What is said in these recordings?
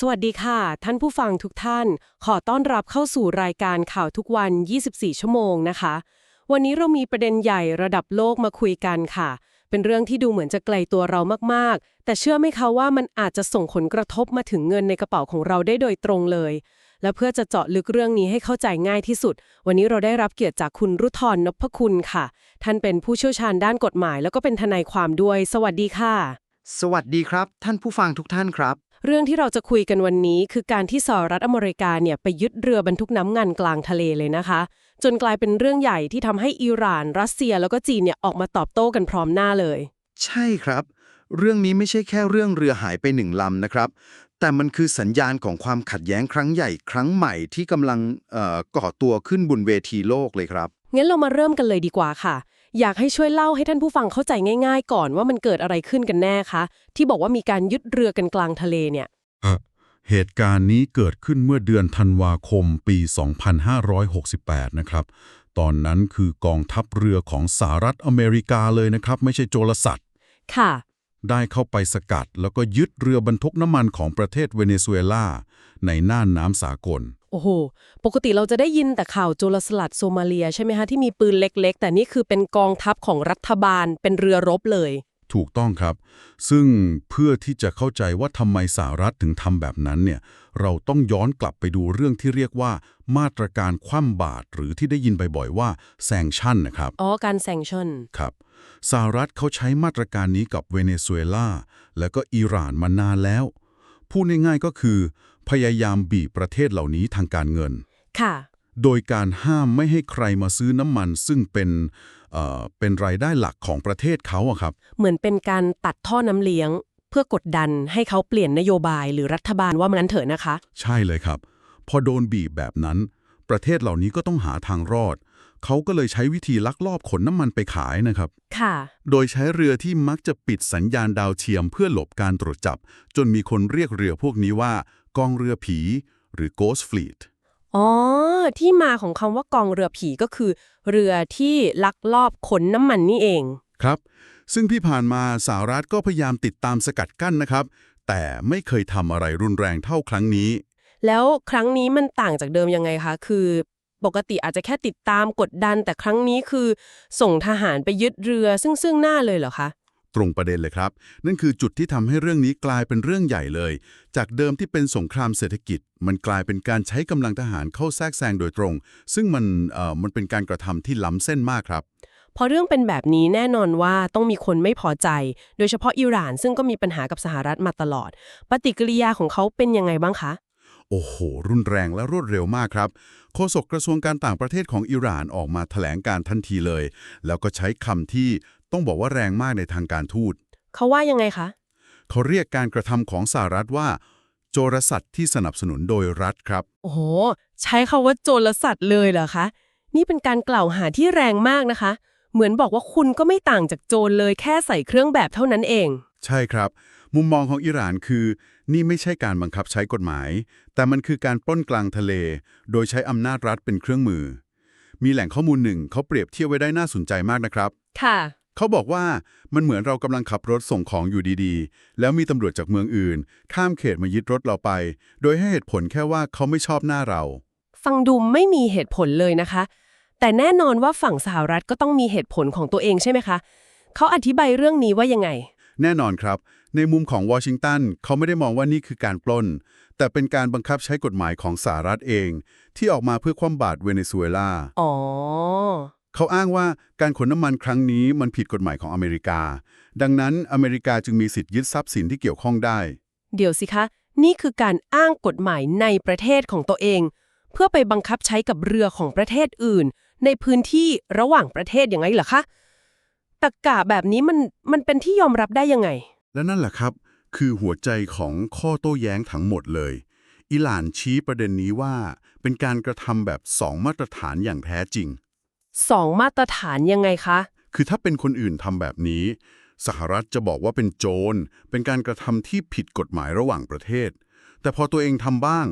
สวัสดีค่ะ ท่านผู้ฟังทุกท่าน ขอต้อนรับเข้าสู่รายการข่าวทุกวัน 24 ชั่วโมงนะคะ วันนี้เรามีประเด็นใหญ่ระดับโลกมาคุยกันค่ะ เป็นเรื่องที่ดูเหมือนจะไกลตัวเรามากๆ แต่เชื่อไหมคะว่ามันอาจจะส่งผลกระทบมาถึงเงินในกระเป๋าของเราได้โดยตรงเลย และเพื่อจะเจาะลึกเรื่องนี้ให้เข้าใจง่ายที่สุด วันนี้เราได้รับเกียรติจากคุณรุทรนพคุณค่ะ ท่านเป็นผู้เชี่ยวชาญด้านกฎหมาย แล้วก็เป็นทนายความด้วย สวัสดีค่ะ สวัสดีครับ ท่านผู้ฟังทุกท่านครับ เรื่องที่เราจะคุยกันวันนี้คือการที่สหรัฐอเมริกาเนี่ยไปยึดเรือบรรทุกน้ำมันกลางทะเลเลยนะคะ จนกลายเป็นเรื่องใหญ่ที่ทำให้อิหร่าน รัสเซียแล้วก็จีนเนี่ยออกมาตอบโต้กันพร้อมหน้าเลย ใช่ครับ เรื่องนี้ไม่ใช่แค่เรื่องเรือหายไปหนึ่งลำนะครับ แต่มันคือสัญญาณของความขัดแย้งครั้งใหญ่ครั้งใหม่ที่กำลังเอ่อก่อตัวขึ้นบนเวทีโลกเลยครับงั้นเรามาเริ่มกันเลยดีกว่าค่ะ อยากให้ช่วยเล่าให้ท่านผู้ฟังเข้าใจง่าย ๆ ก่อนว่ามันเกิดอะไรขึ้นกันแน่คะ ที่บอกว่ามีการยึดเรือกันกลางทะเลเนี่ย เหตุการณ์นี้เกิดขึ้นเมื่อเดือนธันวาคมปี 2568 นะครับ ตอนนั้นคือกองทัพเรือของสหรัฐอเมริกาเลยนะครับ ไม่ใช่โจรสลัดค่ะ ได้เข้าไปสกัด แล้วก็ยึดเรือบรรทุกน้ำมันของประเทศเวเนซุเอลาในน่านน้ำสากล โอ้โห ปกติเราจะได้ยินแต่ข่าวโจรสลัดโซมาเลียใช่ไหมคะที่มีปืนเล็ก ๆ แต่นี่คือเป็นกองทัพของรัฐบาลเป็นเรือรบเลย ถูกต้องครับ ซึ่งเพื่อที่จะเข้าใจว่าทำไมสหรัฐถึงทำแบบนั้นเนี่ย เราต้องย้อนกลับไปดูเรื่องที่เรียกว่า มาตรการคว่ำบาตรหรือที่ได้ยินบ่อยๆว่าแซงชั่นนะครับ อ๋อ การแซงชั่น ครับ สหรัฐเขาใช้มาตรการนี้กับเวเนซุเอลาและก็อิหร่านมานานแล้ว พูดง่ายๆก็คือ พยายามบีบประเทศเหล่านี้ทางการเงิน ค่ะ โดยการห้ามไม่ให้ใครมาซื้อน้ำมัน ซึ่งเป็นเอ่อเป็นรายได้หลักของประเทศเขาอะครับ เหมือนเป็นการตัดท่อน้ำเลี้ยง เพื่อกดดันให้เขาเปลี่ยนนโยบายหรือรัฐบาลว่ามันนั้นเถอะนะคะ ใช่เลยครับ พอโดนบีบแบบนั้น ประเทศเหล่านี้ก็ต้องหาทางรอด เขาก็เลยใช้วิธีลักลอบขนน้ำมันไปขายนะครับ ค่ะ โดยใช้เรือที่มักจะปิดสัญญาณดาวเทียมเพื่อหลบการตรวจจับ จนมีคนเรียกเรือพวกนี้ว่า กองเรือผี หรือ Ghost Fleet อ๋อ ที่มาของคำว่ากองเรือผีก็คือ เรือที่ลักลอบขนน้ำมันนี่เอง ครับ ซึ่งที่ผ่านมาสหรัฐก็พยายามติดตามสกัดกั้นนะครับ แต่ไม่เคยทำอะไรรุนแรงเท่าครั้งนี้ แล้วครั้งนี้มันต่างจากเดิมยังไงคะ คือ ปกติอาจจะแค่ติดตามกดดัน แต่ครั้งนี้คือ ส่งทหารไปยึดเรือซึ่งซึ่งหน้าเลยเหรอคะ ตรงประเด็นเลยครับ นั่นคือจุดที่ทำให้เรื่องนี้กลายเป็นเรื่องใหญ่เลย จากเดิมที่เป็นสงครามเศรษฐกิจ มันกลายเป็นการใช้กำลังทหารเข้าแทรกแซงโดยตรง ซึ่งมันเอ่อมันเป็นการกระทำที่ล้ำเส้นมากครับพอเรื่องเป็นแบบนี้แน่นอนว่าต้องมีคนไม่พอใจ โดยเฉพาะอิหร่านซึ่งก็มีปัญหากับสหรัฐมาตลอด ปฏิกิริยาของเขาเป็นยังไงบ้างคะ โอ้โห รุนแรงและรวดเร็วมากครับ โฆษกกระทรวงการต่างประเทศของอิหร่านออกมาแถลงการทันทีเลย แล้วก็ใช้คำที่ต้องบอกว่าแรงมากในทางการทูต เขาว่ายังไงคะ เขาเรียกการกระทำของสหรัฐว่า โจรสัตว์ที่สนับสนุนโดยรัฐครับ โอ้โห ใช้คาว่าโจรสัตว์เลยเหรอคะ นี่เป็นการกล่าวหาที่แรงมากนะคะ เหมือนบอกว่าคุณก็ไม่ต่างจากโจรเลยแค่ใส่เครื่องแบบเท่านั้นเอง ใช่ครับ มุมมองของอิหร่านคือ นี่ไม่ใช่การบังคับใช้กฎหมาย แต่มันคือการปล้นกลางทะเล โดยใช้อำนาจรัฐเป็นเครื่องมือ มีแหล่งข้อมูลหนึ่งเขาเปรียบเทียบไว้ได้น่าสนใจมากนะครับ ค่ะ เขาบอกว่ามันเหมือนเรากำลังขับรถส่งของอยู่ดีๆ แล้วมีตำรวจจากเมืองอื่น ข้ามเขตมายึดรถเราไป โดยให้เหตุผลแค่ว่าเขาไม่ชอบหน้าเรา ฟังดูไม่มีเหตุผลเลยนะคะ แต่แน่นอนว่าฝั่งสหรัฐก็ต้องมีเหตุผลของตัวเองใช่ไหมคะ เขาอธิบายเรื่องนี้ว่ายังไง แน่นอนครับ ในมุมของวอชิงตันเขาไม่ได้มองว่านี่คือการปล้น แต่เป็นการบังคับใช้กฎหมายของสหรัฐเอง ที่ออกมาเพื่อคว่ำบาตรเวเนซุเอลาอ๋อเขาอ้างว่าการขนน้ำมันครั้งนี้มันผิดกฎหมายของอเมริกา ดังนั้นอเมริกาจึงมีสิทธิ์ยึดทรัพย์สินที่เกี่ยวข้องได้ เดี๋ยวสิคะ นี่คือการอ้างกฎหมายในประเทศของตัวเอง เพื่อไปบังคับใช้กับเรือของประเทศอื่น ในพื้นที่ระหว่างประเทศอย่างไรเหรอคะตะกะแบบนี้มันมันเป็นที่ยอมรับได้ยังไง และนั่นแหละครับ คือหัวใจของข้อโต้แย้งทั้งหมดเลย อิหร่านชี้ประเด็นนี้ว่า เป็นการกระทำแบบสองมาตรฐานอย่างแท้จริงสองมาตรฐานยังไงคะ คือถ้าเป็นคนอื่นทำแบบนี้ สหรัฐจะบอกว่าเป็นโจร เป็นการกระทำที่ผิดกฎหมายระหว่างประเทศ แต่พอตัวเองทำบ้าง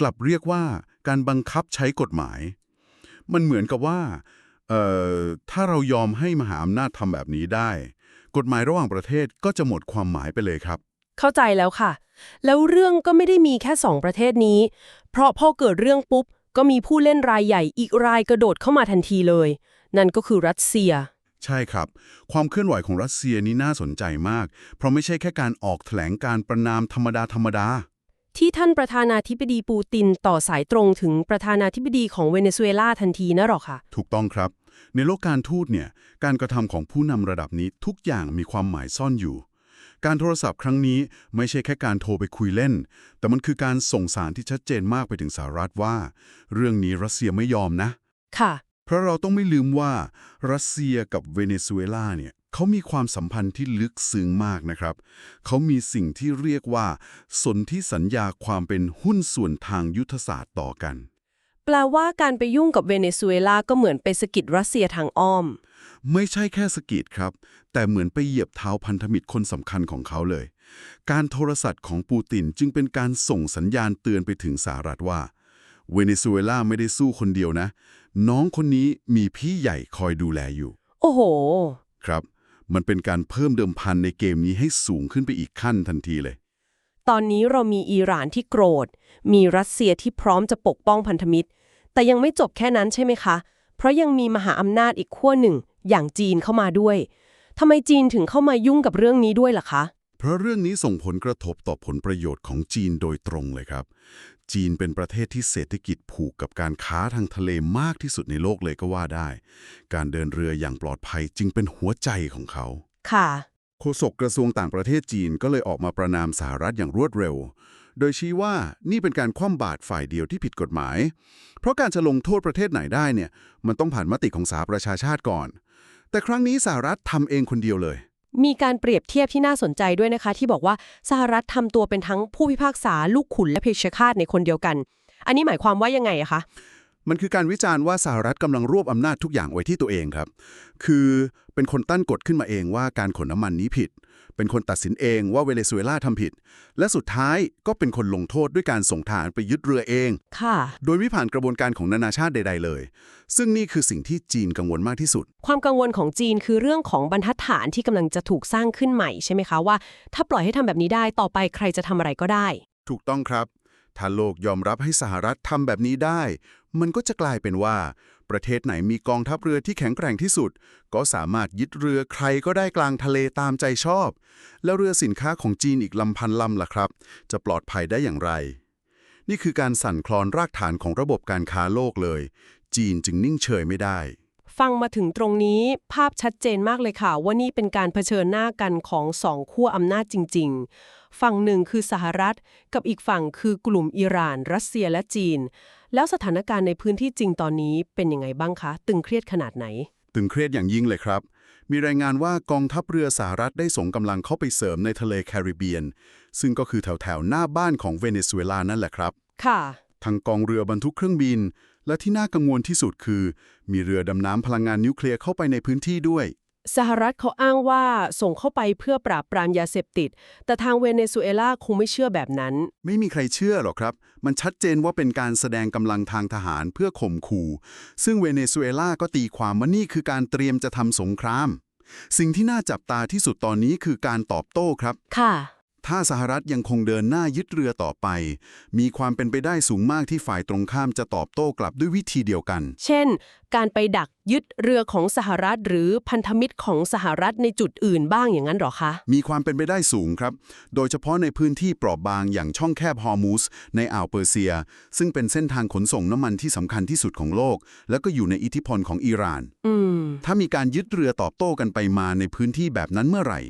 กลับเรียกว่าการบังคับใช้กฎหมาย มันเหมือนกับว่าเอ่อถ้าเรายอมให้มหาอำนาจทำแบบนี้ได้ กฎหมายระหว่างประเทศก็จะหมดความหมายไปเลยครับ เข้าใจแล้วค่ะ แล้วเรื่องก็ไม่ได้มีแค่สองประเทศนี้ เพราะพอเกิดเรื่องปุ๊บ ก็มีผู้เล่นรายใหญ่อีกรายกระโดดเข้ามาทันทีเลย นั่นก็คือรัสเซีย ใช่ครับ ความเคลื่อนไหวของรัสเซียนี่น่าสนใจมาก เพราะไม่ใช่แค่การออกแถลงการประนามธรรมดาธรรมดาที่ท่านประธานาธิบดีปูตินต่อสายตรงถึงประธานาธิบดีของเวเนซุเอลาทันทีนะหรอคะถูกต้องครับ ในโลกการทูตเนี่ยการกระทำของผู้นำระดับนี้ทุกอย่างมีความหมายซ่อนอยู่ การโทรศัพท์ครั้งนี้ไม่ใช่แค่การโทรไปคุยเล่น แต่มันคือการส่งสารที่ชัดเจนมากไปถึงสหรัฐว่า เรื่องนี้รัสเซียไม่ยอมนะ ค่ะ เพราะเราต้องไม่ลืมว่ารัสเซียกับเวเนซุเอลาเนี่ยเขามีความสัมพันธ์ที่ลึกซึ้งมากนะครับ เขามีสิ่งที่เรียกว่า สนธิสัญญาความเป็นหุ้นส่วนทางยุทธศาสตร์ต่อกัน แปลว่าการไปยุ่งกับเวเนซุเอลาก็เหมือนไปสะกิดรัสเซียทางอ้อม ไม่ใช่แค่สกีดครับ แต่เหมือนไปเหยียบเท้าพันธมิตรคนสำคัญของเขาเลย การโทรศัพท์ของปูตินจึงเป็นการส่งสัญญาณเตือนไปถึงสหรัฐว่า เวเนซุเอลาไม่ได้สู้คนเดียวนะ น้องคนนี้มีพี่ใหญ่คอยดูแลอยู่ โอ้โห ครับ มันเป็นการเพิ่มเดิมพันในเกมนี้ให้สูงขึ้นไปอีกขั้นทันทีเลย ตอนนี้เรามีอิหร่านที่โกรธ มีรัสเซียที่พร้อมจะปกป้องพันธมิตร แต่ยังไม่จบแค่นั้นใช่ไหมคะ เพราะยังมีมหาอำนาจอีกขั้วหนึ่ง อย่างจีนเข้ามาด้วยทำไมจีนถึงเข้ามายุ่งกับเรื่องนี้ด้วยล่ะคะ เพราะเรื่องนี้ส่งผลกระทบต่อผลประโยชน์ของจีนโดยตรงเลยครับ จีนเป็นประเทศที่เศรษฐกิจผูกกับการค้าทางทะเลมากที่สุดในโลกเลยก็ว่าได้ การเดินเรืออย่างปลอดภัยจึงเป็นหัวใจของเขา ค่ะ โฆษกกระทรวงต่างประเทศจีนก็เลยออกมาประนามสหรัฐอย่างรวดเร็ว โดยชี้ว่านี่เป็นการคว่ำบาตรฝ่ายเดียวที่ผิดกฎหมาย เพราะการจะลงโทษประเทศไหนได้เนี่ย มันต้องผ่านมติของสหประชาชาติก่อน แต่ครั้งนี้สหรัฐทำเองคนเดียวเลย มีการเปรียบเทียบที่น่าสนใจด้วยนะคะ ที่บอกว่าสหรัฐทำตัวเป็นทั้งผู้พิพากษาลูกขุนและเพชฌฆาตในคนเดียวกัน อันนี้หมายความว่ายังไงอะคะ มันคือการวิจารณ์ว่าสหรัฐกำลังรวบอำนาจทุกอย่างไว้ที่ตัวเองครับ คือเป็นคนตั้นกฎขึ้นมาเองว่าการขนน้ำมันนี้ผิด เป็นคนตัดสินเองว่าเวเนซุเอลาทำผิด และสุดท้ายก็เป็นคนลงโทษด้วยการส่งทหารไปยึดเรือเอง ค่ะ โดยไม่ผ่านกระบวนการของนานาชาติใด ๆ เลย ซึ่งนี่คือสิ่งที่จีนกังวลมากที่สุด ความกังวลของจีนคือเรื่องของบรรทัดฐานที่กำลังจะถูกสร้างขึ้นใหม่ใช่ไหมคะว่า ถ้าปล่อยให้ทำแบบนี้ได้ต่อไปใครจะทำอะไรก็ได้ ถูกต้องครับถ้าโลกยอมรับให้สหรัฐทำแบบนี้ได้ มันก็จะกลายเป็นว่า ประเทศไหนมีกองทัพเรือที่แข็งแกร่งที่สุด ก็สามารถยึดเรือใครก็ได้กลางทะเลตามใจชอบ แล้วเรือสินค้าของจีนอีกลำพันลำล่ะครับ จะปลอดภัยได้อย่างไร นี่คือการสั่นคลอนรากฐานของระบบการค้าโลกเลย จีนจึงนิ่งเฉยไม่ได้ ฟังมาถึงตรงนี้ภาพชัดเจนมากเลยค่ะ ว่านี่เป็นการเผชิญหน้ากันของสองขั้วอำนาจจริง ๆ ฝั่งหนึ่งคือสหรัฐ กับอีกฝั่งคือกลุ่มอิหร่าน รัสเซียและจีน แล้วสถานการณ์ในพื้นที่จริงตอนนี้เป็นยังไงบ้างคะ ตึงเครียดขนาดไหน ตึงเครียดอย่างยิ่งเลยครับ มีรายงานว่ากองทัพเรือสหรัฐได้ส่งกำลังเข้าไปเสริมในทะเลแคริบเบียน ซึ่งก็คือแถวๆหน้าบ้านของเวเนซุเอลานั่นแหละครับ ค่ะทั้งกองเรือบรรทุกเครื่องบิน และที่น่ากังวลที่สุดคือ มีเรือดำน้ำพลังงานนิวเคลียร์เข้าไปในพื้นที่ด้วย สหรัฐเขาอ้างว่าส่งเข้าไปเพื่อปราบปรามยาเสพติด แต่ทางเวเนซุเอลาคงไม่เชื่อแบบนั้น ไม่มีใครเชื่อหรอกครับ มันชัดเจนว่าเป็นการแสดงกำลังทางทหารเพื่อข่มขู่ ซึ่งเวเนซุเอลาก็ตีความว่านี่คือการเตรียมจะทำสงคราม สิ่งที่น่าจับตาที่สุดตอนนี้คือการตอบโต้ครับ ค่ะ ถ้าสหรัฐยังคงเดินหน้ายึดเรือต่อไป มีความเป็นไปได้สูงมากที่ฝ่ายตรงข้ามจะตอบโต้กลับด้วยวิธีเดียวกัน เช่นการไปดักยึดเรือของสหรัฐหรือพันธมิตรของสหรัฐในจุดอื่นบ้างอย่างนั้นหรอคะ มีความเป็นไปได้สูงครับ โดยเฉพาะในพื้นที่เปราะบางอย่างช่องแคบฮอร์มูสในอ่าวเปอร์เซีย ซึ่งเป็นเส้นทางขนส่งน้ำมันที่สำคัญที่สุดของโลก แล้วก็อยู่ในอิทธิพลของอิหร่านอืมถ้ามีการยึดเรือตอบโต้กันไปมาในพื้นที่แบบนั้นเมื่อไหร่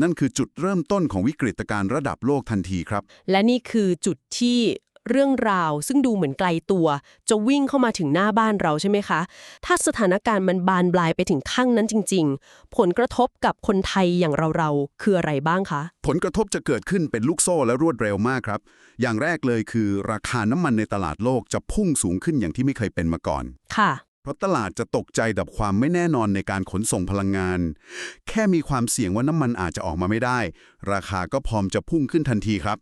นั่นคือจุดเริ่มต้นของวิกฤตการณ์ระดับโลกทันทีครับ และนี่คือจุดที่ เรื่องราว ซึ่งดูเหมือนไกลตัว จะวิ่งเข้ามาถึงหน้าบ้านเราใช่ไหมคะ ถ้าสถานการณ์มันบานปลายไปถึงขั้งนั้นจริง ๆ ผลกระทบกับคนไทยอย่างเราๆคืออะไรบ้างคะ ผลกระทบจะเกิดขึ้นเป็นลูกโซ่และรวดเร็วมากครับ อย่างแรกเลยคือ ราคาน้ำมันในตลาดโลกจะพุ่งสูงขึ้นอย่างที่ไม่เคยเป็นมาก่อน ค่ะเพราะตลาดจะตกใจกับความไม่แน่นอนในการขนส่งพลังงาน แค่มีความเสี่ยงว่าน้ำมันอาจจะออกมาไม่ได้ ราคาก็พร้อมจะพุ่งขึ้นทันทีครับ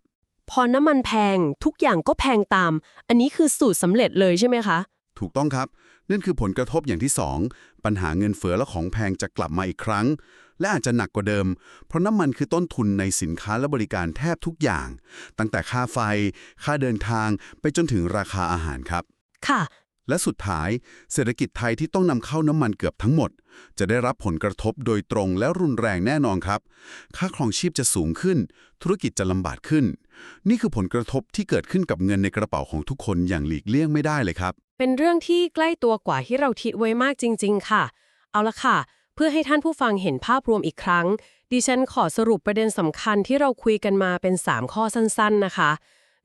พอน้ำมันแพงทุกอย่างก็แพงตาม อันนี้คือสูตรสำเร็จเลยใช่ไหมคะ ถูกต้องครับ นั่นคือผลกระทบอย่างที่ 2 ปัญหาเงินเฟ้อและของแพงจะกลับมาอีกครั้ง และอาจจะหนักกว่าเดิม เพราะน้ำมันคือต้นทุนในสินค้าและบริการแทบทุกอย่าง ตั้งแต่ค่าไฟ ค่าเดินทางไปจนถึงราคาอาหารครับ ค่ะ และสุดท้ายเศรษฐกิจไทยที่ต้องนำเข้าน้ำมันเกือบทั้งหมด จะได้รับผลกระทบโดยตรงและรุนแรงแน่นอนครับ ค่าครองชีพจะสูงขึ้น ธุรกิจจะลำบากขึ้น นี่คือผลกระทบที่เกิดขึ้นกับเงินในกระเป๋าของทุกคนอย่างหลีกเลี่ยงไม่ได้เลยครับ เป็นเรื่องที่ใกล้ตัวกว่าที่เราคิดไว้มากจริง ๆ ค่ะ เอาละค่ะ เพื่อให้ท่านผู้ฟังเห็นภาพรวมอีกครั้ง ดิฉันขอสรุปประเด็นสำคัญที่เราคุยกันมาเป็น 3 ข้อสั้น ๆ นะคะ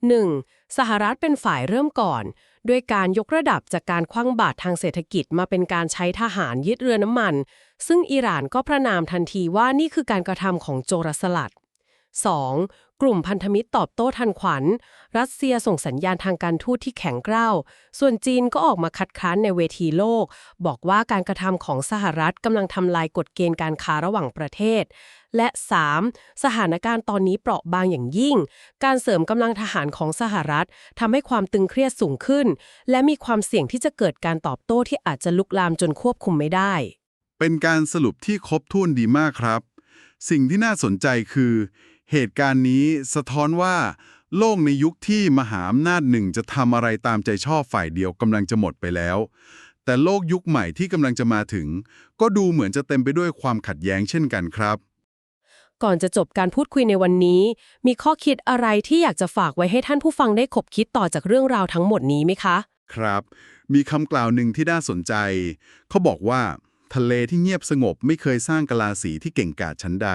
1. สหรัฐเป็นฝ่ายเริ่มก่อน ด้วยการยกระดับจากการคว่างบาตรทางเศรษฐกิจมาเป็นการใช้ทหารยึดเรือน้ำมัน ซึ่งอิหร่านก็ประนามทันทีว่านี่คือการกระทำของโจรสลัด 2. กลุ่มพันธมิตรตอบโต้ทันขวัญ รัสเซียส่งสัญญาณทางการทูตที่แข็งกร้าว ส่วนจีนก็ออกมาคัดค้านในเวทีโลก บอกว่าการกระทำของสหรัฐกำลังทำลายกฎเกณฑ์การค้าระหว่างประเทศ และ 3. สถานการณ์ตอนนี้เปราะบางอย่างยิ่ง การเสริมกำลังทหารของสหรัฐทำให้ความตึงเครียดสูงขึ้น และมีความเสี่ยงที่จะเกิดการตอบโต้ที่อาจจะลุกลามจนควบคุมไม่ได้ เป็นการสรุปที่ครบถ้วนดีมากครับ สิ่งที่น่าสนใจคือ เหตุการณ์นี้สะท้อนว่า โลกในยุคที่มหาอำนาจหนึ่งจะทำอะไรตามใจชอบฝ่ายเดียวกำลังจะหมดไปแล้ว แต่โลกยุคใหม่ที่กำลังจะมาถึง ก็ดูเหมือนจะเต็มไปด้วยความขัดแย้งเช่นกันครับ ก่อนจะจบการพูดคุยในวันนี้ มีข้อคิดอะไรที่อยากจะฝากไว้ให้ท่านผู้ฟังได้ขบคิดต่อจากเรื่องราวทั้งหมดนี้ไหมคะ ครับ มีคำกล่าวหนึ่งที่น่าสนใจ เขาบอกว่า ทะเลที่เงียบสงบไม่เคยสร้างกะลาสีที่เก่งกาจชั้นใด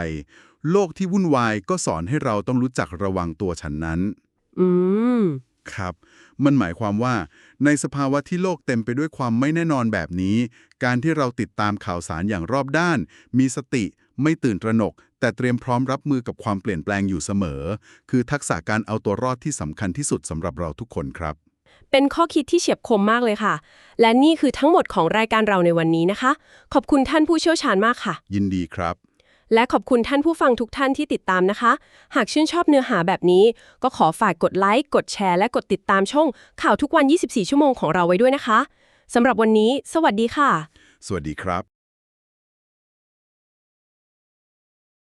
โลกที่วุ่นวายก็สอนให้เราต้องรู้จักระวังตัวฉันนั้น อืม ครับ มันหมายความว่า ในสภาวะที่โลกเต็มไปด้วยความไม่แน่นอนแบบนี้ การที่เราติดตามข่าวสารอย่างรอบด้าน มีสติ ไม่ตื่นตระหนก แต่เตรียมพร้อมรับมือกับความเปลี่ยนแปลงอยู่เสมอ คือทักษะการเอาตัวรอดที่สำคัญที่สุดสำหรับเราทุกคนครับ เป็นข้อคิดที่เฉียบคมมากเลยค่ะ และนี่คือทั้งหมดของรายการเราในวันนี้นะคะ ขอบคุณท่านผู้เชี่ยวชาญมากค่ะ ยินดีครับ และขอบคุณท่านผู้ฟังทุกท่านที่ติดตามนะคะ หากชื่นชอบเนื้อหาแบบนี้ ก็ขอฝากกดไลค์ กดแชร์ และกดติดตามช่อง ข่าวทุกวัน 24 ชั่วโมงของเราไว้ด้วยนะคะสำหรับวันนี้ สวัสดีค่ะ สวัสดีครับ